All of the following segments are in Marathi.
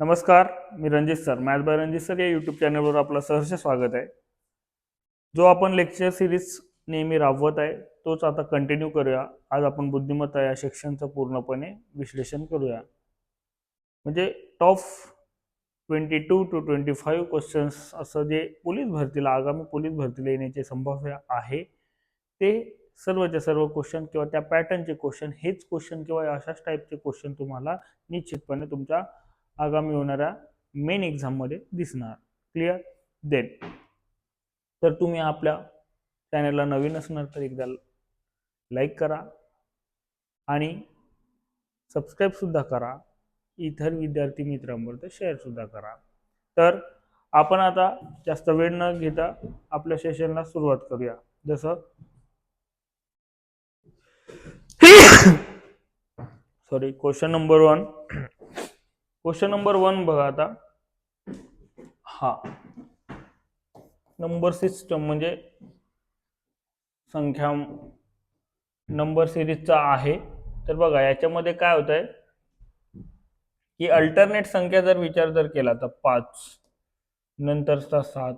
नमस्कार मी Ranjit sir. Math by Ranjit sir या यूट्यूब चॅनलवर आपलं सहर्ष स्वागत आहे. जो आपण लेक्चर सिरीज नेहमी राबवत आहे तोच आता कंटिन्यू करूया. आज आपण बुद्धिमत्ता या सेक्शनचं पूर्णपणे विश्लेषण करूया. म्हणजे top twenty two to twenty five questions असं जे पोलीस भरतीला आगामी पोलीस भरतीला येण्याचे संभाव्य आहे ते सर्वच्या सर्व क्वेश्चन किंवा त्या पॅटर्नचे क्वेश्चन हेच क्वेश्चन किंवा अशाच टाईपचे क्वेश्चन तुम्हाला निश्चितपणे तुमच्या आगामी होणाऱ्या मेन एक्झाममध्ये दिसणार. क्लिअर देन तर तुम्ही आपल्या चॅनलला नवीन असणार तर एकदा लाईक करा आणि सबस्क्राईबसुद्धा करा. इतर विद्यार्थी मित्रांबरोबर शेअरसुद्धा करा. तर आपण आता जास्त वेळ न घेता आपल्या सेशनला सुरुवात करूया. जसं sorry question number one question number one बघा आता. हा. नंबर सिस्टम म्हणजे संख्या नंबर सिरीजचा आहे. तर बघा याच्यामध्ये काय होत आहे की अल्टरनेट संख्या जर विचार जर केला तर पाच नंतरचा सात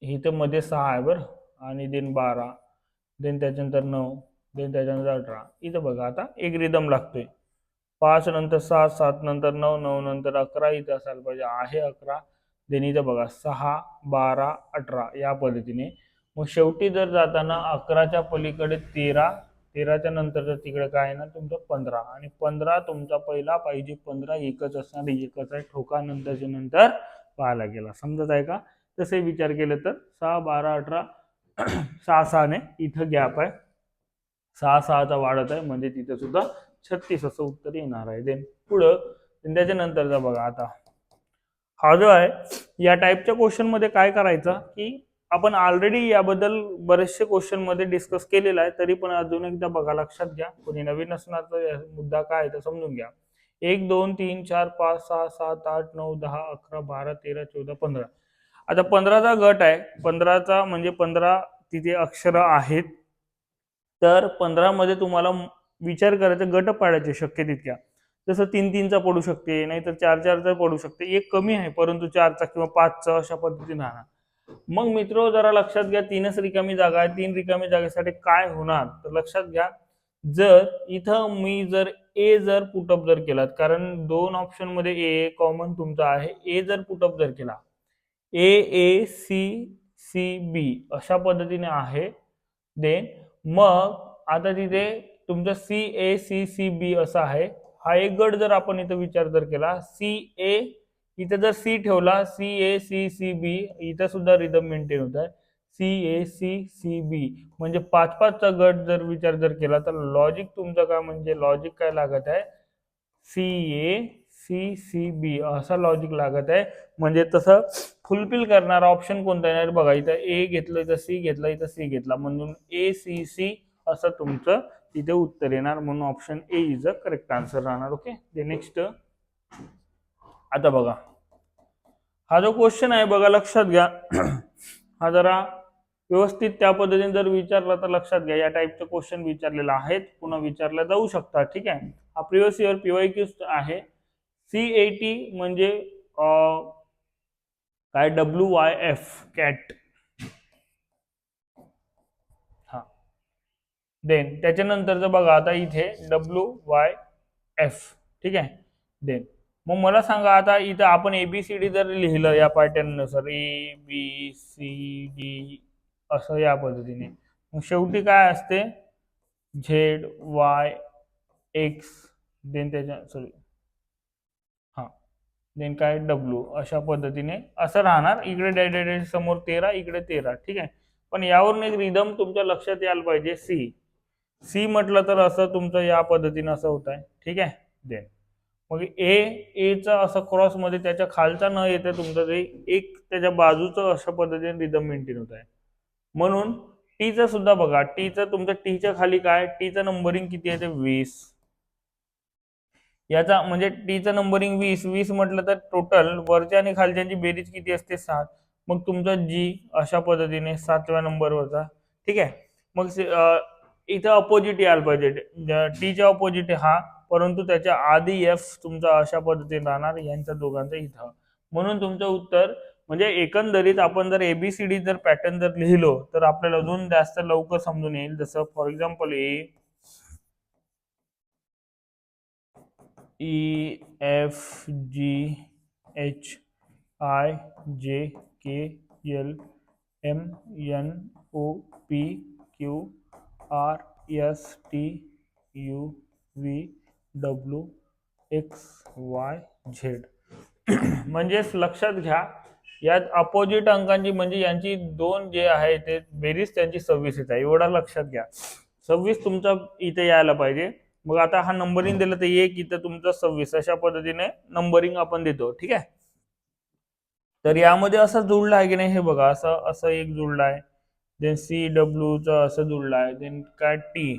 इथं मध्ये सहा आहे बरं. आणि देन बारा देन त्याच्यानंतर नऊ देन त्याच्यानंतर अठरा. इथं बघा आता एक रिदम लागतोय. पाच नंतर सात सात नंतर नऊ नऊ नंतर अकरा इथं असायला पाहिजे. आहे अकरा देन इथं बघा सहा बारा अठरा या पद्धतीने. मग शेवटी जर जाताना अकराच्या पलीकडे तेरा तेराच्या नंतर तिकडे काय आहे ना तुमचं पंधरा. आणि पंधरा तुमचा पहिला पाहिजे पंधरा एकच असणार एकच आहे ठोका नंतरच्या नंतर पाहायला गेला. समजत आहे का? तसे विचार केले तर सहा बारा अठरा सहा सहाने इथं गॅप आहे. सहा सहाचा वाढत आहे म्हणजे तिथं सुद्धा छत्तीस असं उत्तर येणार आहे. देन पुढं त्याच्यानंतरचा बघा आता. हा जो आहे या टाईपच्या क्वेश्चनमध्ये काय करायचं? की आपण ऑलरेडी याबद्दल बरेचसे क्वेश्चनमध्ये डिस्कस केलेला आहे तरी पण अजून एकदा बघा लक्षात घ्या. कोणी नवीन असणार तर मुद्दा काय आहे तर समजून घ्या. एक दोन तीन चार पाच सहा सात आठ नऊ दहा अकरा बारा तेरा चौदा पंधरा. आता पंधराचा गट आहे. पंधराचा म्हणजे पंधरा तिथे अक्षर आहेत. तर पंधरामध्ये तुम्हाला विचार करायचा गट पाडायचे शक्य तितक्या. जसं तीन तीनचा पडू शकते नाहीतर चार चारचा पडू शकते. एक कमी आहे परंतु चारचा किंवा पाचचा अशा पद्धतीने राहणार मग मित्र जरा लक्षात घ्या तीनच रिकामी जागा आहे. तीन रिकामी जागेसाठी काय होणार? तर लक्षात घ्या जर इथं मी जर ए जर पुटअप जर केलात कारण दोन ऑप्शनमध्ये ए कॉमन तुमचा आहे. ए जर पुटअप जर केला ए ए सी सी बी अशा पद्धतीने आहे. देन मग आता तिथे तुमचं C A C C B असा आहे. हा एक गट जर आपण इथं विचार जर केला सी ए इथं जर सी ठेवला C A C C B इथं सुद्धा रिदम मेंटेन होत आहे. C A C C B म्हणजे पाच पाचचा गट जर विचार जर केला तर लॉजिक तुमचं काय म्हणजे लॉजिक काय लागत आहे? C A C C B असा लॉजिक लागत आहे. म्हणजे तसं फुलफिल करणारा ऑप्शन कोणता येणार बघा इथं ए घेतलं इथं सी घेतलं इथं सी घेतला. म्हणून ए सी सी असं तुमचं तिथे उत्तर येणार म्हणून option A is a correct answer राहणार ओके ते नेक्स्ट आता बघा. हा जो क्वेश्चन आहे बघा लक्षात घ्या. हा जरा व्यवस्थित त्या पद्धतीने जर विचारला तर लक्षात घ्या. या टाईपचे क्वेश्चन विचारलेला आहेत. पुन्हा विचारले जाऊ शकतात ठीक आहे? हा previous year P Y Q आहे. सी ए टी म्हणजे काय? डब्ल्यू वाय एफ कॅट हा देन त्याच्यानंतरचं बघा आता इथे डब्ल्यू वाय एफ ठीक आहे? देन. मग मला सांगा आता इथं आपण एबीसीडी जर लिहिलं या पॅटर्ननुसार ए बी सी डी असं या पद्धतीने. मग शेवटी काय असते? झेड वाय एक्स देन त्याच्या सॉरी हां. देन काय? डब्ल्यू अशा पद्धतीने. असं राहणार. इकडे डायरेक्ट समोर तेरा इकडे तेरा ठीक आहे? पण यावरून एक रिदम तुमच्या लक्षात यायला पाहिजे. सी सी म्हटलं तर असं तुमचं या पद्धतीनं असं होत आहे ठीक आहे? देन मग ए एचं असं क्रॉसमध्ये त्याच्या खालचा न येते तुमचं ते एक त्याच्या बाजूचं अशा पद्धतीने रिदम मेंटेन होत आहे म्हणून टीचं सुद्धा बघा टीचं तुमचं टीच्या खाली काय? टीचं नंबरिंग किती आहे ते? वीस. याचा म्हणजे टीचं नंबरिंग वीस. वीस म्हटलं तर टोटल वरच्या आणि खालच्यांची बेरीज किती असते? सात. मग तुमचा जी अशा पद्धतीने सातव्या नंबरवरचा ठीक आहे? मग इथं अपोजिट यायला पाहिजे. टीच्या अपोजिट हा परंतु त्याच्या आधी एफ तुमचा अशा पद्धतीने राहणार यांच्या दोघांचं इथं. म्हणून तुमचं उत्तर म्हणजे एकंदरीत आपण जर एबीसीडी जर पॅटर्न जर लिहिलो तर आपल्याला अजून जास्त लवकर समजून येईल. जसं for example A E F G H I J K L M N O P Q R S T U V W X Y Z म्हणजेच लक्षात घ्या यात अपोजिट अंकांची म्हणजे यांची दोन जे आहे ते बेरीज त्यांची सव्वीस येत आहे. एवढा लक्षात घ्या. सव्वीस तुमचा इथे यायला पाहिजे. मग आता हा नंबरिंग दिलं तर एक इथं तुमचं सव्वीस. अशा पद्धतीने नंबरिंग आपण देतो. ठीक आहे? तर यामध्ये असं जुळलं आहे की नाही हे बघा. असं असं एक जुळलं आहे. देन सी डब्ल्यूचा असं जुळलं आहे. देन काय टी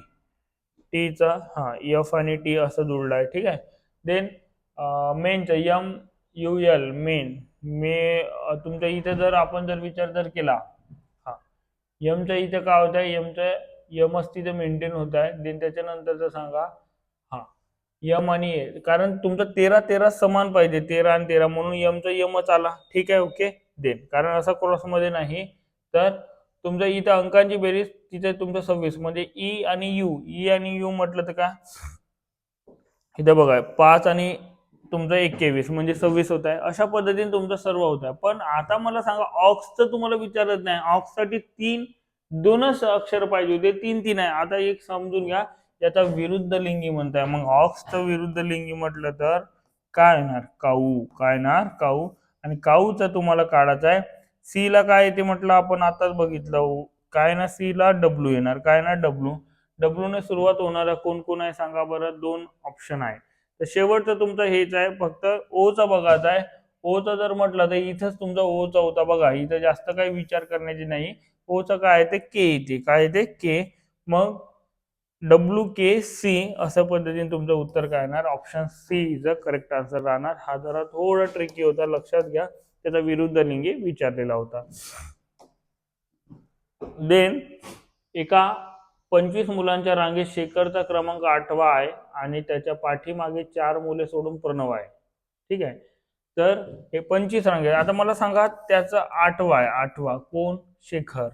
टीचा हा एफ आणि टी असं जुळलं आहे. ठीक आहे? देन मेनचं यम यू एल मेन मे तुमच्या इथे जर आपण जर विचार जर केला हा यमच्या इथे काय होत आहे यमचं यमच तिथे मेंटेन होत आहे. देन त्याच्यानंतरचं सांगा हा यम आणि ए कारण तुमचं तेरा तेरा समान पाहिजे. तेरा आणि तेरा. म्हणून यमचं यमच आला. ठीक आहे? ओके देन कारण असा क्रॉसमध्ये नाही. तर तुमच्या इथं अंकांची बेरीज तिथे तुमचं सव्वीस. म्हणजे ई आणि यू ई e आणि यू म्हटलं तर का इथं बघा पाच आणि तुमचं एकेवीस म्हणजे सव्वीस होत आहे. अशा पद्धतीने तुमचं सर्व होत आहे. पण आता मला सांगा ऑक्सचं तुम्हाला विचारत नाही. ऑक्ससाठी तीन दोनच अक्षर पाहिजे होते. तीन तीन आहे. आता एक समजून घ्या याचा विरुद्ध लिंगी म्हणताय. मग ऑक्सचं विरुद्ध लिंगी म्हटलं तर काय येणार काऊ. काय येणार काऊ. आणि काऊचा तुम्हाला काढायचा आहे. सी ला काय येते म्हटलं? आपण आताच बघितलं. काय ना सी ला डब्ल्यू येणार. काय ना डब्ल्यू डब्ल्यू ने सुरुवात होणारा कोण कोण आहे सांगा बरं? दोन ऑप्शन आहे. तर शेवटचं तुमचं हेच आहे. फक्त ओचा बघायचा आहे ओचा जर म्हटलं तर इथंच तुमचा ओचा होता बघा. इथं जास्त काही विचार करण्याची नाही. ओचं काय आहे ते के येते. काय येते? के मग डब्ल्यू के सी असं पद्धतीने तुमचं उत्तर काय येणार? Option C is a correct answer राहणार. हा जरा थोडा ट्रिकी होता. लक्षात घ्या. त्याचा विरुद्ध लिंगी विचारलेला होता. देन एका पंचवीस मुलांच्या रांगेत शेखरचा क्रमांक आठवा आहे आणि त्याच्या पाठीमागे चार मुले सोडून प्रणव आहे. ठीक आहे? तर हे पंचवीस रांगे आता मला सांगा त्याचा आठवा आहे. आठवा कोण? शेखर.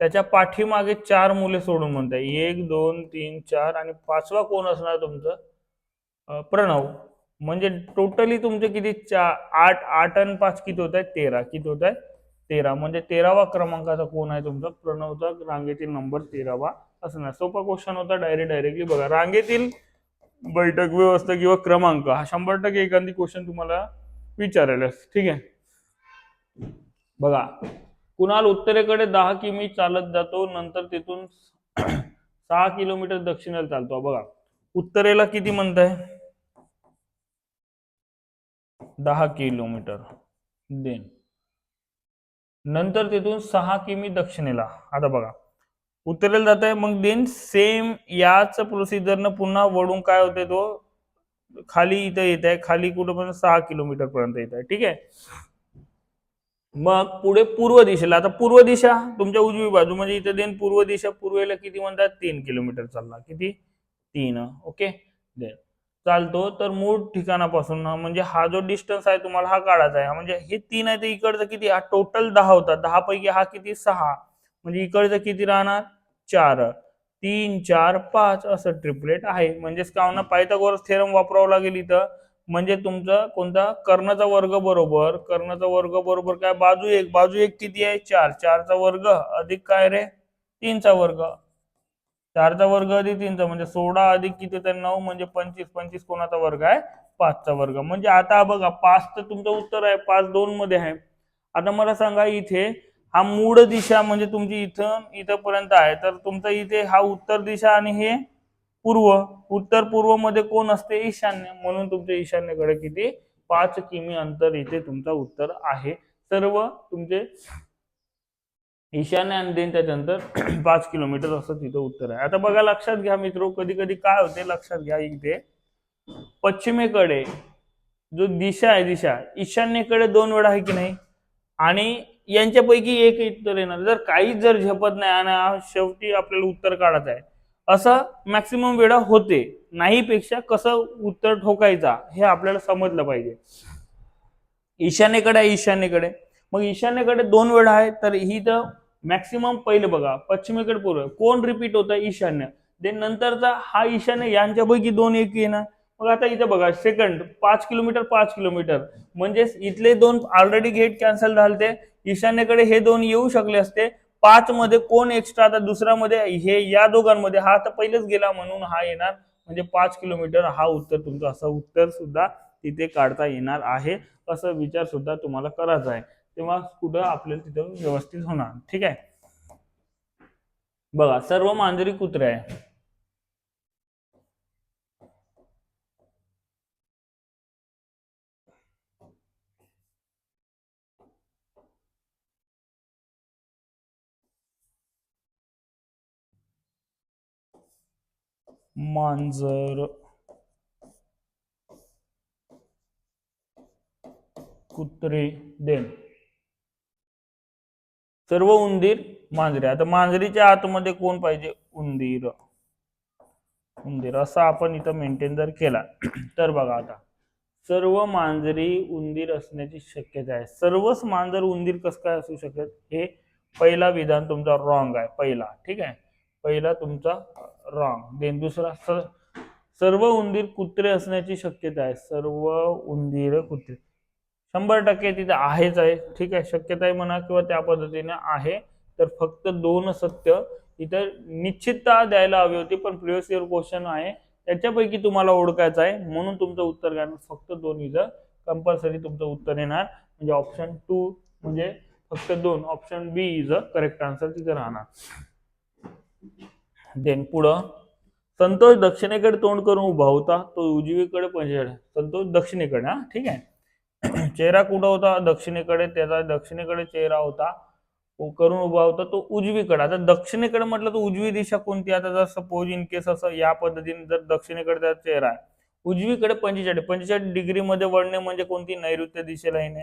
त्याच्या पाठीमागे चार मुले सोडून म्हणताय. एक दोन तीन चार आणि पाचवा कोण असणार तुमचं? प्रणव. म्हणजे टोटली तुमचे किती? चार आठ आठ आणि पाच किती होत आहे तेरा. किती होत आहे तेरा. म्हणजे तेरावा क्रमांकाचा कोण आहे तुमचा? प्रणवचा. रांगेतील नंबर तेरावा. असणार सोपा क्वेश्चन होता डायरेक्ट डायरेक्टली बघा. रांगेतील बैठक व्यवस्था किंवा क्रमांक हा शंभर टक्के एखादी क्वेश्चन तुम्हाला विचारायला. ठीक आहे? बघा. कुणाल उत्तरेकडे दहा किमी चालत जातो नंतर तिथून सहा किलोमीटर दक्षिणेला चालतो. बघा. उत्तरेला किती म्हणताय? दहा किलोमीटर. देन. नंतर तिथून सहा किमी दक्षिणेला. आता बघा. उत्तरेला जात आहे मग देन सेम याच प्रोसिजरनं पुन्हा वळून काय होते तो? खाली इथं येत आहे खाली कुठं सहा किलोमीटर पर्यंत येत आहे. ठीक आहे? मग पुढे पूर्व दिशेला. आता पूर्व दिशा तुमच्या उजवी बाजू म्हणजे इथे देन पूर्व दिशा पूर्वेला किती म्हणतात? तीन किलोमीटर चालला. किती? तीन. ओके? देन. चालतो तर मूळ ठिकाणापासून ना म्हणजे हा जो डिस्टन्स आहे तुम्हाला हा काढायचा आहे. म्हणजे हे तीन आहे तर इकडचं किती? हा टोटल दहा होता. दहा पैकी हा किती? सहा. म्हणजे इकडचं किती राहणार? चार. तीन चार पाच असं ट्रिपलेट आहे. म्हणजेच का ना पायथागोरस थेरम वापरावं लागेल इथं. म्हणजे तुमचा कोणता? कर्णाचा वर्ग बरोबर. कर्णाचा वर्ग बरोबर काय? बाजू एक. बाजू एक किती आहे? चार. चारचा वर्ग अधिक काय रे? तीनचा वर्ग. चारचा वर्ग अधिक तीनचा म्हणजे सोळा अधिक किती तर नऊ म्हणजे पंचवीस. पंचवीस कोणाचा वर्ग आहे? पाचचा वर्ग. म्हणजे आता बघा पाच तर तुमचं उत्तर आहे पाच दोन मध्ये आहे. आता मला सांगा इथे हा मूळ दिशा म्हणजे तुमची इथं इथंपर्यंत आहे. तर तुमचं इथे हा उत्तर दिशा आणि हे पूर्व. उत्तर पूर्वमध्ये कोण असते? ईशान्य. म्हणून तुमच्या ईशान्येकडे किती? पाच किमी अंतर इथे तुमचा उत्तर आहे. सर्व तुमचे ईशान्य आणि देन त्याच्यानंतर पाच किलोमीटर असं तिथं उत्तर आहे. आता बघा लक्षात घ्या मित्र कधी कधी काय होते लक्षात घ्या इथे. पश्चिमेकडे जो दिशा आहे दिशा ईशान्येकडे दोन वेळा आहे की नाही? आणि यांच्यापैकी एक उत्तर येणार. जर काहीच जर झेपत नाही आणि शेवटी आपल्याला उत्तर काढायचं आहे असं मॅक्सिमम वेळा होते. नाही पेक्षा कसं उत्तर ठोकायचा हे आपल्याला समजलं पाहिजे. ईशान्येकडे आहे ईशान्येकडे. मग ईशान्येकडे दोन वेळा आहे तर ही तर मॅक्सिमम पहिले बघा पश्चिमेकडे पूर्व. कोण रिपीट होतं? ईशान्य. देन नंतरचा हा ईशान्य यांच्यापैकी दोन एक येणार मग आता इथे बघा सेकंड पाच किलोमीटर पाच किलोमीटर म्हणजेच इथले दोन ऑलरेडी गेट कॅन्सल झालते. ईशान्येकडे हे दोन येऊ शकले असते. पाच मध्ये कोण एक्स्ट्रा आता दुसऱ्यामध्ये हे या दोघांमध्ये. हा तर पहिलेच गेला म्हणून हा येणार. म्हणजे पाच किलोमीटर हा उत्तर तुमचं असं उत्तर सुद्धा तिथे काढता येणार आहे. असं विचार सुद्धा तुम्हाला करायचा आहे. तेव्हा कुठं आपल्याला तिथं व्यवस्थित होणार. ठीक आहे? बघा सर्व मांजरी कुत्रे आहे मांजर कुत्रे देन सर्व उंदीर मांजरे. आता मांजरीच्या आतमध्ये कोण पाहिजे? उंदीर. उंदीर. असं आपण इथं मेंटेन जर केला तर बघा आता. सर्व मांजरी उंदीर असण्याची शक्यता आहे. सर्वच मांजर उंदीर कसं काय असू शकत? हे पहिला विधान तुमचा रॉंग आहे. पहिला. ठीक आहे? पहिला तुमचा रॉंग देन दुसरा सर्व उंदीर कुत्रे असण्याची शक्यता आहे. सर्व उंदीर कुत्रे. शंभर टक्के तिथे आहेच आहे. ठीक आहे? शक्यता आहे म्हणा किंवा त्या पद्धतीने आहे. तर फक्त दोन सत्य इथं निश्चितता द्यायला हवी होती पण प्रिव्हियस इयर क्वेश्चन आहे. त्याच्यापैकी तुम्हाला ओळखायचं आहे. म्हणून तुमचं उत्तर काय फक्त दोन इथं कंपल्सरी तुमचं उत्तर येणार. म्हणजे ऑप्शन टू म्हणजे फक्त दोन. Option B is a correct answer तिथे राहणार. देन पुढं. संतोष दक्षिणेकडे तोंड करून उभा होता. तो उजवीकडे पंजेड संतोष दक्षिणेकडे हा? ठीक आहे? चेहरा कुठं होता? दक्षिणेकडे. त्याचा दक्षिणेकडे चेहरा होता. करून उभा होता. तो उजवीकडे. आता दक्षिणेकडे म्हटलं तर उजवी दिशा कोणती? आता जर सपोज इन केस असं या पद्धतीने जर दक्षिणेकडे त्याचा चेहरा आहे. उजवीकडे पंचेचाळीस. पंचेचाळीस डिग्री मध्ये वळणे म्हणजे कोणती? नैऋत्य दिशेला येणे.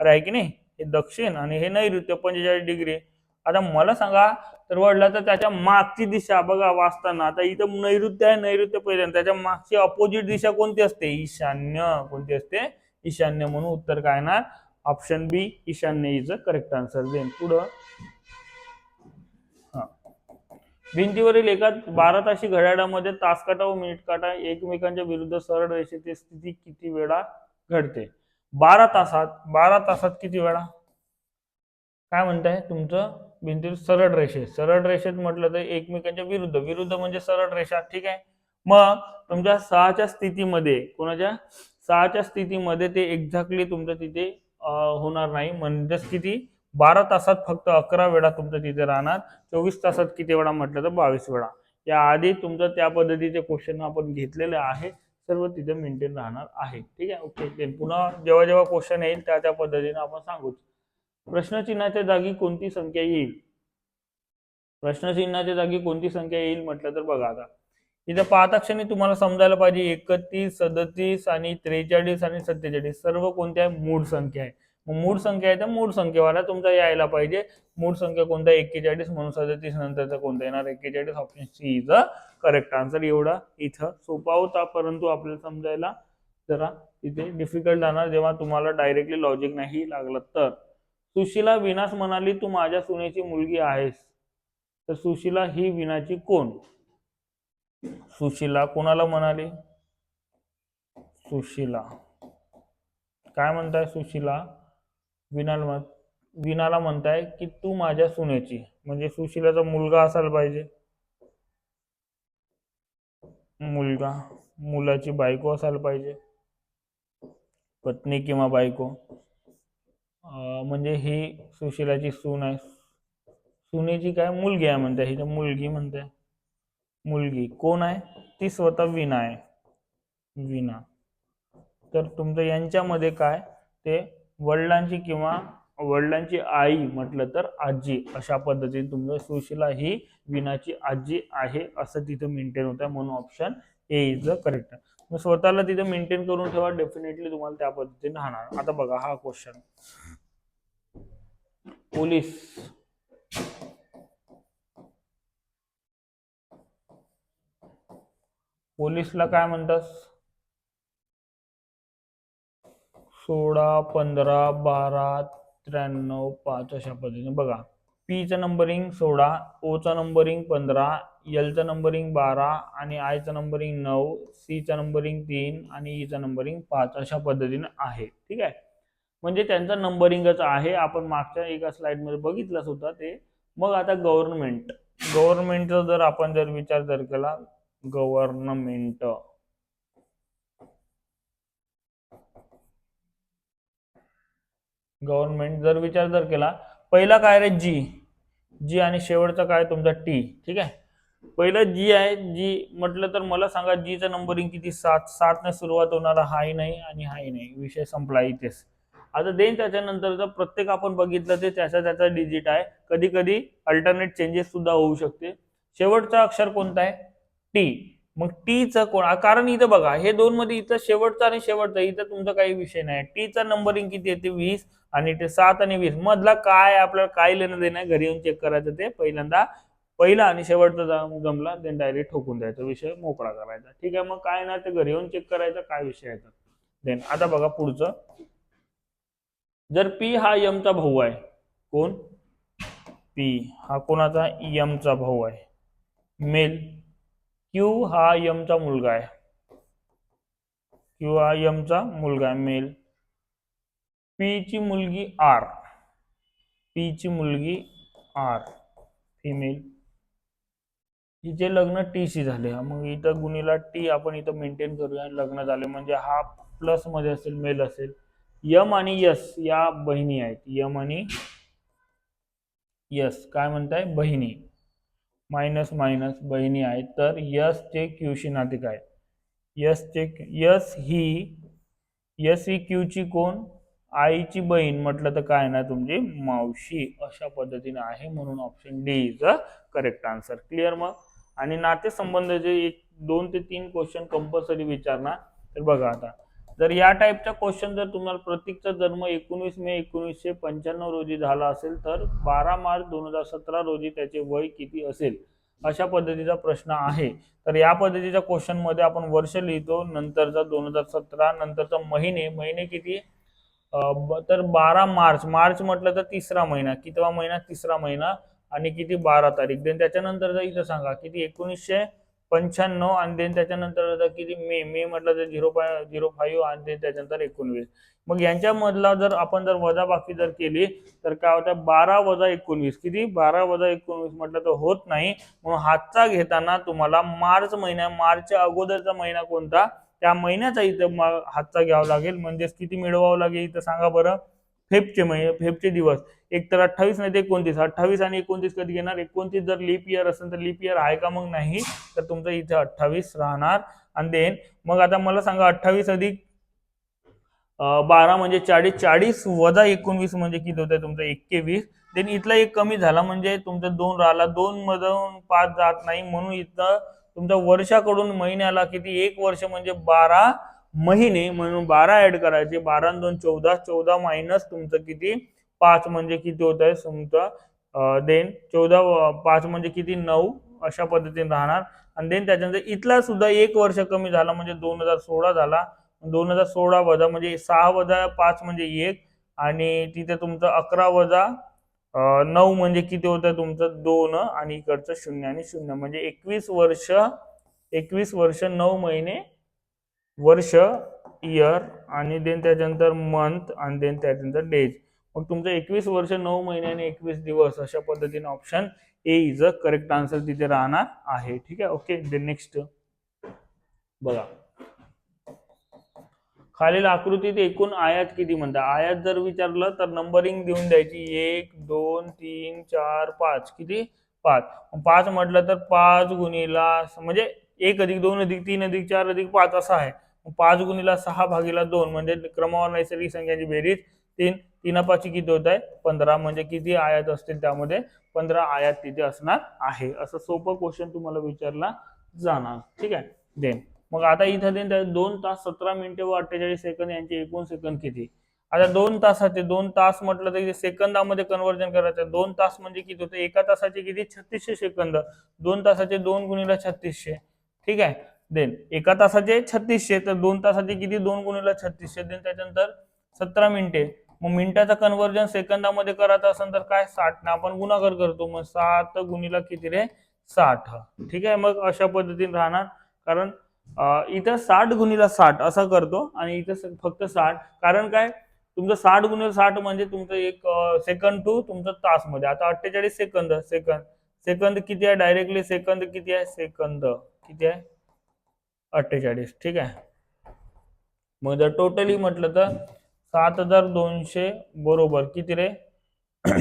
अरे आहे की नाही? हे दक्षिण आणि हे नैऋत्य पंचेचाळीस डिग्री. आता मला सांगा तर वळला तर त्याच्या मागची दिशा बघा वाचताना. आता इथं नैऋत्य आहे नैऋत्य पहिल्या त्याच्या मागची अपोजिट दिशा कोणती असते? ईशान्य कोणती असते? ईशान्य म्हणून उत्तर काय येणार? ऑप्शन बी ईशान्य is a correct answer then पुढं. हा. भिंतीवरील एका बारा ताशी घड्याळामध्ये तासकाटा व मिनिट काटा एकमेकांच्या विरुद्ध सरळ रेषेची स्थिती किती वेळा घडते? बारा तासात बारा तासात किती वेळा? काय म्हणताय तुमचं? भिंतीवर सरळ रेषे. सरळ रेषेत म्हटलं तर एकमेकांच्या विरुद्ध. विरुद्ध म्हणजे सरळ रेषा. ठीक आहे? मग तुमच्या सहाच्या स्थितीमध्ये कोणाच्या? सहाच्या स्थितीमध्ये ते एक्झॅक्टली तुमचं तिथे होणार नाही. म्हणजेच किती बारा तासात फक्त अकरा वेळा तुमचं तिथे राहणार. चोवीस तासात किती वेळा म्हटलं तर बावीस वेळा. या आधी तुमचं त्या पद्धतीचे क्वेश्चन आपण घेतलेले आहे. सर्व तिथे मेंटेन राहणार आहे. ठीक आहे? ओके देन पुन्हा जेव्हा जेव्हा क्वेश्चन येईल त्या त्या पद्धतीने आपण सांगूच प्रश्नचिन्हाच्या जागी कोणती संख्या येईल? प्रश्नचिन्हाच्या जागी कोणती संख्या येईल म्हटलं तर बघा आता. इथं पाहता क्षणी तुम्हाला समजायला पाहिजे एकतीस सदतीस आणि त्रेचाळीस आणि सत्तेचाळीस. सर्व कोणत्या? मूळ संख्या आहे. मग मूळ संख्या आहे तर मूळ संख्येवाला तुमचा यायला पाहिजे. मूळ संख्या कोणता? एक्केचाळीस म्हणून सदतीस नंतरचा कोणता येणार? एक्केचाळीस. Option C is a correct answer एवढा इथं सोपा होता परंतु आपल्याला समजायला जरा तिथे डिफिकल्ट जाणार. जेव्हा तुम्हाला डायरेक्टली लॉजिक नाही लागलं तर. सुशीला विनाश म्हणाली तू माझ्या सुनेची मुलगी आहेस. तर सुशीला ही विनाची कोण? सुशीला कोणाला म्हणाली? सुशीला. काय म्हणताय सुशीला? विनाल म्हण विनाला म्हणताय की तू माझ्या सुनेची. म्हणजे सुशीलाचा मुलगा असायला पाहिजे. मुलगा मुलाची बायको असायला पाहिजे. पत्नी किंवा बायको. म्हणजे ही सुशीलाची सून आहे. सुनेची काय मुलगी आहे म्हणते ही तर मुलगी म्हणते मुलगी. कोण आहे? ती स्वतः विना आहे. विना तर तुमचं यांच्यामध्ये काय? ते वडिलांची किंवा वडिलांची आई म्हटलं तर आजी. अशा पद्धतीने तुमचं सुशीला ही विनाची आजी आहे असं तिथं मेंटेन होतं म्हणून option A is the correct मग स्वतःला तिथं मेंटेन करून ठेवा डेफिनेटली तुम्हाला त्या पद्धतीने राहणार. आता बघा हा क्वेश्चन पोलीस. पोलीसला काय म्हणतात सोळा पंधरा बारा त्र्याण्णव पाच अशा पद्धतीने. बघा पीचं नंबरिंग सोळा ओचं नंबरिंग पंधरा एलचं नंबरिंग बारा आणि आयचं नंबरिंग नऊ सीचं नंबरिंग तीन आणि e ईचं नंबरिंग पाच अशा पद्धतीने आहे. ठीक आहे? म्हणजे त्यांचा नंबरिंगच आहे. आपण मागच्या एका स्लाईडमध्ये बघितलंच होता ते. मग आता गव्हर्नमेंट गव्हर्नमेंटचा जर आपण जर विचार जर केला गव्हर्नमेंट. गव्हर्नमेंट जर विचार जर केला पहिला काय रे? जी जी आणि शेवटचा काय? तुमचा टी ठीक आहे? पहिलं जी आहे. जी म्हटलं तर मला सांगा जीचा नंबरिंग किती? सात. सातने सुरुवात होणारा हाही नाही आणि हाही नाही. विषय संपला इथेच. आता देन त्याच्यानंतरचं. प्रत्येक आपण बघितलं ते त्याचा त्याचा डिजिट आहे. कधी कधी अल्टरनेट चेंजेस सुद्धा होऊ शकते. शेवटचा अक्षर कोणता आहे? टी. मग टीचं कोण? कारण इथं बघा हे दोन मध्ये इथं शेवटचा आणि शेवटचा इथं तुमचा काही विषय नाही. टीचा नंबरिंग किती येते वीस आणि ते सात आणि वीस. मधला काय आपल्याला काय लेणं देणं घरी येऊन चेक करायचं ते पहिल्यांदा. पहिला आणि शेवटचा जा- जमला देन डायरेक्ट ठोकून द्यायचा विषय मोकळा करायचा. ठीक आहे मग काय ना ते घरी येऊन चेक करायचं काय विषय आहे देन आता बघा पुढचं. जर पी हा यमचा भाऊ आहे कोण? पी हा कोणाचा? यमचा भाऊ आहे. मेल क्यू हा यमचा मुलगा आहे. क्यू हा यमचा मुलगा आहे मेल. पी ची मुलगी आर. पी ची मुलगी आर फिमेल हिचे लग्न टी सी झाले. मग इथं गुणीला टी आपण इथं मेंटेन करूया लग्न झाले. म्हणजे हा प्लसमध्ये असेल मेल असेल. यम आणि यस या बहिणी आहेत. यम आणि यस. काय म्हणताय? बहिणी. मायनस मायनस बहिणी आहेत तर यस चे क्यूशी नाते काय यस चे यस ही यस ही क्यूची कोण? आईची बहीण म्हटलं तर काय ना तुमची? मावशी. अशा पद्धतीने आहे म्हणून option D is a correct answer clear मग? आणि नातेसंबंधाचे एक दोन ते तीन क्वेश्चन कंपल्सरी विचारणार. तर बघा आता. जर या टाईपचा क्वेश्चन जर तुम्हाला प्रतीकचा जन्म एकोणीस मे एकोणीसशे पंच्याण्णव रोजी झाला असेल तर बारा मार्च दोन हजार सतरा रोजी त्याचे वय किती असेल? अशा पद्धतीचा प्रश्न आहे. तर या पद्धतीच्या क्वेश्चनमध्ये आपण वर्ष लिहितो नंतरचा दोन हजार सतरा नंतरचा महिने महिने किती? तर बारा मार्च मार्च म्हटलं तर तिसरा महिना कितवा महिना? तिसरा महिना आणि किती? बारा तारीख. देन त्याच्यानंतर इथं सांगा किती? एकोणीसशे पंच्याण्णव आणि देन त्याच्यानंतर किती मे मे म्हटलं तर झिरो पॉईंट झिरो फाईव्ह आणि देन त्याच्यानंतर एकोणवीस. मग यांच्यामधला जर आपण जर वजाबाकी जर केली तर काय होतं? बारा वजा एकोणवीस. किती? बारा वजा एकोणवीस म्हटलं तर होत नाही. म्हणून हातचा घेताना तुम्हाला मार्च महिन्या मार्चच्या अगोदरचा महिना कोणता? त्या महिन्याचा इथं हातचा घ्यावा लागेल. म्हणजेच किती मिळवावं लागेल इथं सांगा बरं. फेबचे महिने फेबचे दिवस. एक तर अठ्ठावीस नाही ते एकोणतीस. अठ्ठावीस आणि एकोणतीस कधी घेणार? एकोणतीस जर लीप इयर असेल तर लीप इयर आहे का मग नाही? तर तुमचं इथे अठ्ठावीस राहणार. आणि देन मग आता मला सांगा अठ्ठावीस अधिक बारा म्हणजे चाळीस. चाळीस वजा एकोणवीस म्हणजे किती होतं तुमचं? एक्केवीस देन इथला एक कमी झाला म्हणजे तुमचा दोन राहिला. दोन मधून पाच जात नाही. म्हणून इथं तुमच्या वर्षाकडून महिन्याला किती? एक वर्ष म्हणजे बारा. महिने म्हणून बारा ऍड करायचे बारा आणि दोन चौदा चौदा मायनस तुमचं किती? पाच म्हणजे किती होत आहे? तुमचं देन चौदा पाच म्हणजे किती? नऊ अशा पद्धतीने राहणार. आणि देन त्याच्यानंतर इथला सुद्धा एक वर्ष कमी झाला म्हणजे दोन हजार सोळा झाला. दोन हजार सोळा वजा म्हणजे सहा वजा पाच म्हणजे एक. आणि तिथे तुमचं अकरा वजा नऊ म्हणजे किती होतं तुमचं दोन आणि इकडचं शून्य आणि शून्य. म्हणजे एकवीस वर्ष एकवीस वर्ष नऊ महिने वर्ष इयर आणि देन त्याच्यानंतर मंथ आणि देन त्याच्यानंतर डेज मग तुमचं एकवीस वर्ष नऊ महिने आणि एकवीस दिवस अशा पद्धतीने option A is a correct answer तिथे राहणार आहे. ठीक आहे? ओके देन नेक्स्ट बघा. खालील आकृतीत एकूण आयात किती म्हणतात? आयात जर विचारलं तर नंबरिंग देऊन द्यायची. एक दोन तीन चार पाच. किती? पाच. पाच म्हटलं तर पाच गुणीला म्हणजे एक अधिक दोन अधिक तीन अधिक चार अधिक पाच असा आहे. पाच गुणीला सहा भागीला दोन म्हणजे क्रमावर नैसर्गिक संख्यांची बेरीज तीन तीनापाची किती होत आहे? पंधरा म्हणजे किती आयात असतील त्यामध्ये? पंधरा आयात तिथे असणार आहे. असं सोपं क्वेश्चन तुम्हाला विचारला जाणार. ठीक आहे? देन. मग आता इथं देन दोन तास सतरा मिनिटे व अठ्ठेचाळीस सेकंद यांचे एकूण सेकंद किती? आता दोन तासाचे दोन तास म्हटलं तर सेकंदामध्ये कन्वर्जन करायचं दोन तास म्हणजे किती होतं? एका तासाचे किती? छत्तीसशे सेकंद. दोन तासाचे दोन गुणीला छत्तीसशे. ठीक आहे? देन एका तासाचे छत्तीसशे तर दोन तासाचे किती? दोन गुणिले छत्तीसशे. देन त्याच्यानंतर सतरा मिनिटे. मग मिनिटाचं कन्व्हर्जन सेकंदामध्ये करायचं असेल तर काय? साठ. आपण गुणाकार करतो मग सात गुणिला किती रे? साठ. ठीक आहे? मग अशा पद्धतीने राहणार. कारण इथं साठ गुणिला साठ असं करतो आणि इथं फक्त साठ. कारण काय? तुमचं साठ गुणिला साठ म्हणजे तुमचं एक सेकंद टू तुमचं तासमध्ये. आता अठ्ठेचाळीस सेकंद सेकंद. सेकंद किती आहे? डायरेक्टली सेकंद किती आहे? सेकंद. किती आहे? अठ्ठेचाळीस. ठीक आहे. मग जर टोटली म्हटलं तर सात हजार दोनशे बरोबर किती रे?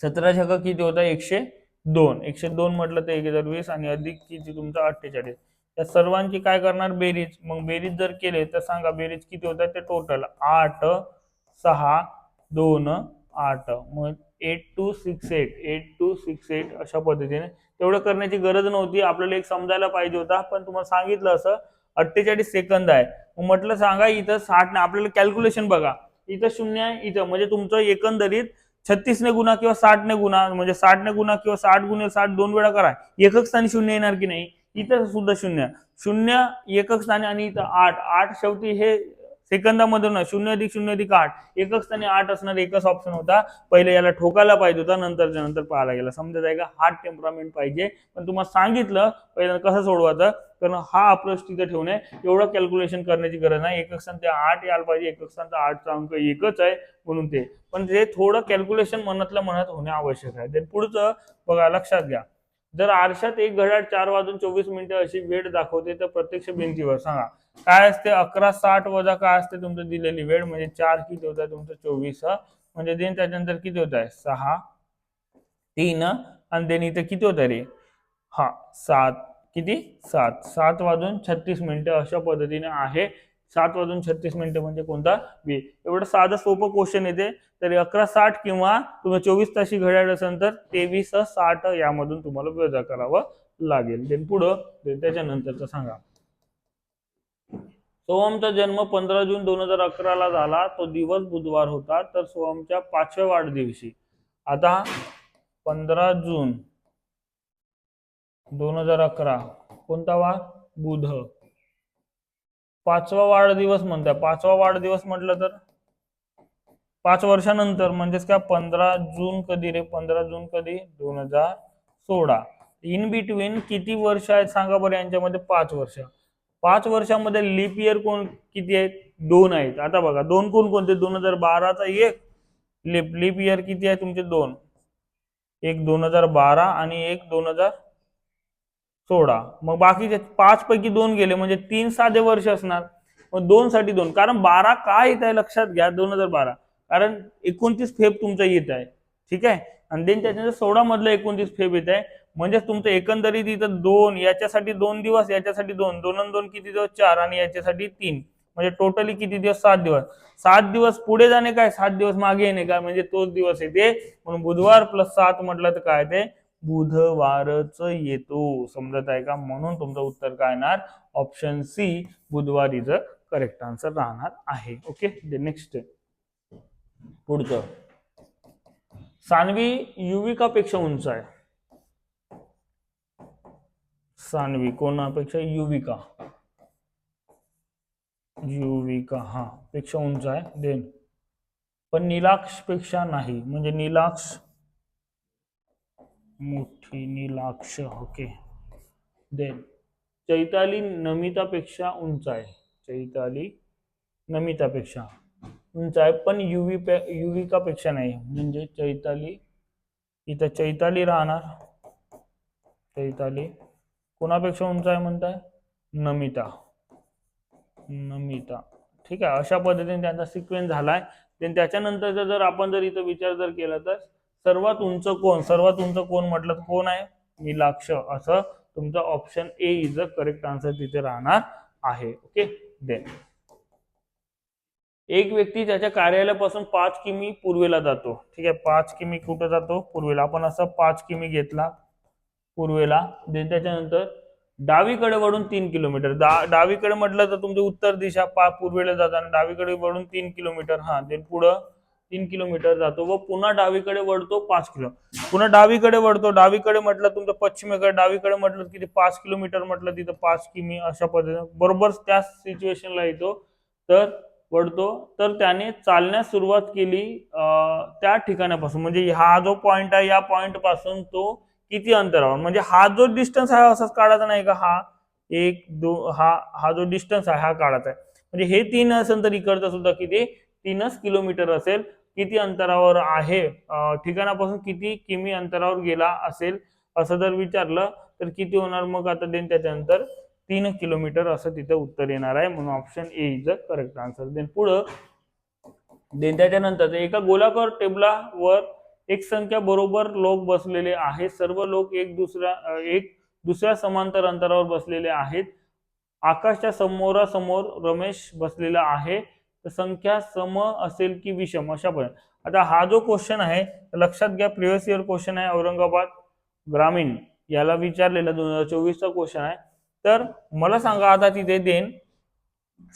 सतरा छक्का किती होता? एकशे दोन. एकशे दोन म्हटलं तर एक हजार वीस आणि अधिक किती? तुमचा अठ्ठेचाळीस. या सर्वांची काय करणार? बेरीज. मग बेरीज जर केले तर सांगा बेरीज किती होतात? ते टोटल आठ सहा दोन आठ. मग eight two six eight eight two six eight अशा पद्धतीने तेवढं करण्याची गरज नव्हती. आपल्याला एक समजायला पाहिजे होता. पण तुम्हाला सांगितलं असं अठ्ठेचाळीस सेकंद आहे. म्हटलं सांगा इथं साठ ने आपल्याला कॅल्क्युलेशन बघा. इथं शून्य आहे इथं. म्हणजे तुमचं एकंदरीत छत्तीसने गुणा किंवा साठने गुणा म्हणजे साठने गुणा किंवा साठ गुणे म्हणजे साठ दोन वेळा करा. एकक स्थानी शून्य येणार की नाही? इथं सुद्धा शून्य. शून्य एकक स्थानी आणि इथं आठ. आठ शेवटी हे सेकंदामधून शून्य अधिक शून्य अधिक आठ. एकच स्थानी आठ असणार एकच ऑप्शन होता. पहिले याला ठोकायला पाहिजे होता नंतरच्या नंतर पाहायला गेला. समजत आहे का हार्ड टेम्परामेंट पाहिजे. पण तुम्हाला सांगितलं पहिल्यांदा कसं सोडवायचं? कारण हा अप्रोच तिथे ठेवणे एवढं कॅल्क्युलेशन करण्याची गरज नाही. एकक स्थान ते आठ यायला पाहिजे एकक तर आठचा अंक एकच आहे म्हणून ते. पण ते थोडं कॅल्क्युलेशन मनातल्या मनात होणे आवश्यक आहे. ते पुढचं बघा लक्षात घ्या. जर आरशात एक घड्याळ चार वाजून चोवीस मिनिटं अशी वेळ दाखवते तर प्रत्यक्ष भिंतीवर सांगा. काय असते? अकरा साठ वजा काय असते? तुमचं दिलेली वेळ म्हणजे चार किती होत आहे? तुमचं चोवीस म्हणजे देन त्याच्यानंतर किती होत आहे? सहा तीन आणि देन इथं किती होत रे? हा सात. किती? सात. सात वाजून छत्तीस मिनिटं अशा पद्धतीने आहे. सात वाजून छत्तीस मिनिटं म्हणजे कोणता? बी एवढं साधं सोपं क्वेश्चन येते तरी अकरा साठ किंवा तुम्ही चोवीस ताशी घड्याळ असेल तर तेवीस साठ यामधून तुम्हाला वजा करावं लागेल. देन पुढं त्याच्यानंतरचं सांगा. सोहमचा जन्म पंधरा जून दोन हजार अकराला झाला. तो दिवस बुधवार होता. तर सोहमच्या पाचव्या वाढदिवशी. आता पंधरा जून दोन हजार अकरा. कोणता वार? बुध. पाचवा वाढदिवस म्हणताय. पाचवा वाढदिवस म्हटलं तर? पाच वर्षानंतर. म्हणजेच काय? पंधरा जून कधी रे? पंधरा जून कधी? दोन हजार सोळा. इन बिटवीन किती वर्ष आहेत? सांगा बरं यांच्यामध्ये पाच वर्ष. पाच वर्षामध्ये लीप इयर कोण किती आहेत? दोन आहेत. आता बघा दोन कोण कोणते? दोन हजार बाराचा एक लिप लिप इयर किती आहे तुमचे? दोन. एक दोन हजार बारा आणि एक दोन हजार सोळा. मग बाकीचे पाच पैकी दोन गेले म्हणजे तीन साधे वर्ष असणार. मग दोन साठी दोन. कारण बारा काय येत आहे लक्षात घ्या दोन हजार बारा. कारण एकोणतीस फेब तुमचा येत आहे. ठीक आहे? आणि देन त्याच्यानंतर सोळा मधलं एकोणतीस फेब येत आहे. म्हणजे तुमचं एकंदरीत इथं दोन याच्यासाठी दोन दिवस याच्यासाठी दोन दोन आणि दोन किती दिवस? चार आणि याच्यासाठी तीन. म्हणजे टोटली किती दिवस? सात दिवस. सात दिवस पुढे जाणे काय? सात दिवस मागे येणे काय? म्हणजे तोच दिवस येते. म्हणून बुधवार प्लस सात म्हटलं तर काय ते? बुधवारच येतो. समजत आहे का? म्हणून तुमचं उत्तर काय येणार? ऑप्शन सी बुधवार इज करेक्ट आन्सर राहणार आहे. ओके नेक्स्ट पुढचं. सानवी युविकापेक्षा उंच आहे. सानवी कोणापेक्षा युविका. युविका हा पेक्षा उंच आहे. देन पण निलाक्षपेक्षा नाही म्हणजे निलाक्ष मोठी निलाक्ष ओके. देन चैताली नमितापेक्षा उंच आहे. चैताली नमितापेक्षा उंच आहे पण युवी पे युविकापेक्षा नाही. म्हणजे चैताली इथं चैताली राहणार. चैताली कोणापेक्षा उंच आहे म्हणताय? नमिता. नमिता. ठीक आहे अशा पद्धतीने त्यांचा सिक्वेन्स झालाय. देन त्याच्यानंतरचा जर आपण जर इथं विचार जर केला तर सर्वात उंच कोण? सर्वात उंच कोण म्हटलं तर कोण आहे? नीलाक्ष असं तुमचं option A is a correct answer तिथे राहणार आहे. ओके देन एक व्यक्ती त्याच्या कार्यालयापासून पाच किमी पूर्वेला जातो. ठीक आहे पाच किमी कुठं जातो? पूर्वेला. आपण असं पाच किमी घेतला. पूर्वेला. देन त्याच्यानंतर डावीकडे वळून तीन किलोमीटर. दा डावीकडे म्हटलं तर तुमची उत्तर दिशा पा पूर्वेला जाताना डावीकडे वळून तीन किलोमीटर. हा देन पुढं तीन किलोमीटर जातो व पुन्हा डावीकडे वळतो पाच किलो. पुन्हा डावीकडे वळतो. डावीकडे म्हटलं तुमचं पश्चिमेकडे डावीकडे म्हटलं किती? पाच किलोमीटर म्हटलं तिथं पाच किमी अशा पद्धतीने. बरोबर त्या सिच्युएशनला येतो. तर वळतो. तर त्याने चालण्यास सुरुवात केली त्या ठिकाणापासून. म्हणजे हा जो पॉइंट आहे या पॉइंटपासून तो किती अंतरावर म्हणजे हा जो डिस्टन्स आहे असाच काढायचा नाही का? हा एक दो हा हा जो डिस्टन्स आहे हा काढायचा आहे. म्हणजे हे तीन असेल तर इकडचं सुद्धा किती? तीनच किलोमीटर असेल. किती अंतरावर आहे? ठिकाणापासून किती किमी अंतरावर गेला असेल? असं जर विचारलं तर किती होणार? मग आता देन त्याच्यानंतर तीन किलोमीटर असं तिथं उत्तर येणार आहे. म्हणून option A is the correct answer then पुढं देन त्याच्यानंतर एका गोलाकार टेबलावर एक संख्या बरोबर लोक बसलेले आहेत. सर्व लोक एक दुसऱ्या एक दुसऱ्या समांतर अंतरावर बसलेले आहेत. आकाशच्या समोरासमोर रमेश बसलेला आहे. तर संख्या सम असेल की विषम? अशा पण आता हा जो क्वेश्चन आहे लक्षात घ्या प्रिव्हियस इयर क्वेश्चन आहे औरंगाबाद ग्रामीण. याला विचारलेला दोन हजार चोवीसचा क्वेश्चन आहे. तर मला सांगा आता तिथे देन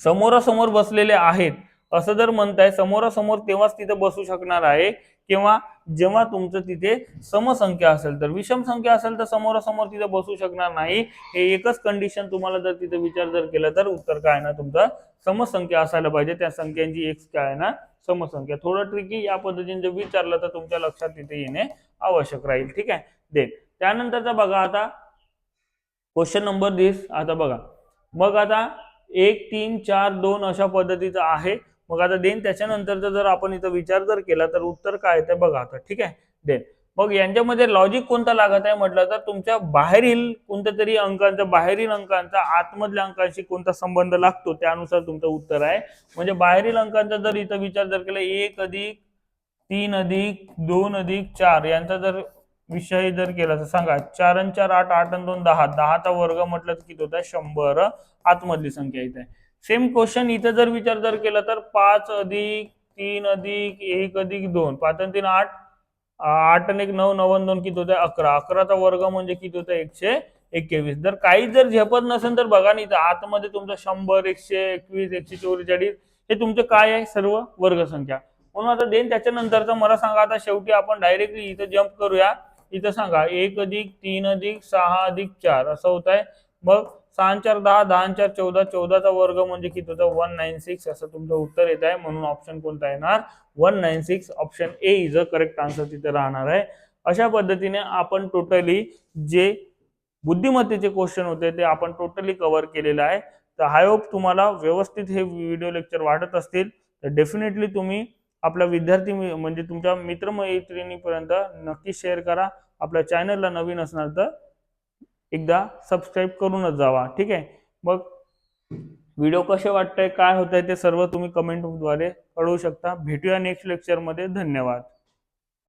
समोरासमोर बसलेले आहेत. असं जर म्हणताय समोरासमोर तेव्हाच तिथे बसू शकणार आहे किंवा जेव्हा तुमचं तिथे समसंख्या असेल तर. विषम संख्या असेल तर समोरासमोर तिथे बसू शकणार नाही. हे एकच कंडिशन तुम्हाला जर तिथे विचार जर केला तर उत्तर काय आहे ना तुमचा समसंख्या असायला पाहिजे. त्या संख्यांची एक काय आहे ना समसंख्या. थोडं ट्रिकी या पद्धतीने जर विचारलं तर तुमच्या लक्षात तिथे येणे आवश्यक राहील. ठीक आहे? देन त्यानंतरचा बघा आता. क्वेश्चन नंबर दिस आता बघा. मग आता एक तीन चार दोन अशा पद्धतीचं आहे. मग आता देन त्याच्यानंतरचा जर आपण इथं विचार जर केला तर उत्तर काय आहे ते बघा आता ठीक आहे? देन. मग यांच्यामध्ये लॉजिक कोणता लागत आहे म्हटलं तर तुमच्या बाहेरील कोणत्या तरी अंकांचा बाहेरील अंकांचा आतमधल्या अंकांशी कोणता संबंध लागतो त्यानुसार तुमचं उत्तर आहे. म्हणजे बाहेरील अंकांचा जर इथं विचार जर केला एक अधिक तीन अधिक दोन अधिक चार यांचा जर विषय जर केला तर सांगा चार आणि चार आठ आठ आणि दोन दहा दहाचा वर्ग म्हटलं तर किती होता शंभर आतमधली संख्या इथे सेम क्वेश्चन इथं जर विचार जर केला तर पाच अधिक तीन अधिक एक अधिक दोन. पाच आणि तीन आठ. आठ आणि एक नऊ नवन दोन किती होत्या? अकरा. अकराचा वर्ग म्हणजे किती होता एकशे एक्केवीस जर काही जर झेपत नसेल तर बघा नाही आतमध्ये तुमचं शंभर एकशे एकवीस एकशे चौवेचाळीस हे तुमचं काय आहे? सर्व वर्गसंख्या. म्हणून आता देन त्याच्यानंतरचं मला सांगा आता शेवटी आपण डायरेक्टली इथं जम्प करूया. इथं सांगा. एक अधिक तीन अधिक सहा अधिक चार. असं होत आहे मग सहा चार दहा दहा चार चौदा चौदाचा वर्ग म्हणजे किती होतं वन नाईन सिक्स असं तुमचं उत्तर येत आहे. म्हणून ऑप्शन कोणता येणार? One nine six option A is a correct answer तिथे राहणार आहे. अशा पद्धतीने आपण टोटली जे बुद्धिमत्तेचे क्वेश्चन होते ते आपण टोटली कव्हर केलेलं आहे. तर आय होप तुम्हाला व्यवस्थित हे व्हिडिओ लेक्चर वाटत असतील. तर डेफिनेटली तुम्ही आपल्या विद्यार्थी म्हणजे तुमच्या मित्रमैत्रिणीपर्यंत नक्की शेअर करा. आपल्या चॅनलला नवीन असणार तर एकदा सबस्क्राईब करूनच जावा ठीक आहे? मग व्हिडिओ कसे वाटतंय काय होतंय ते सर्व तुम्ही कमेंटद्वारे कळवू शकता. भेटूया नेक्स्ट लेक्चरमध्ये धन्यवाद.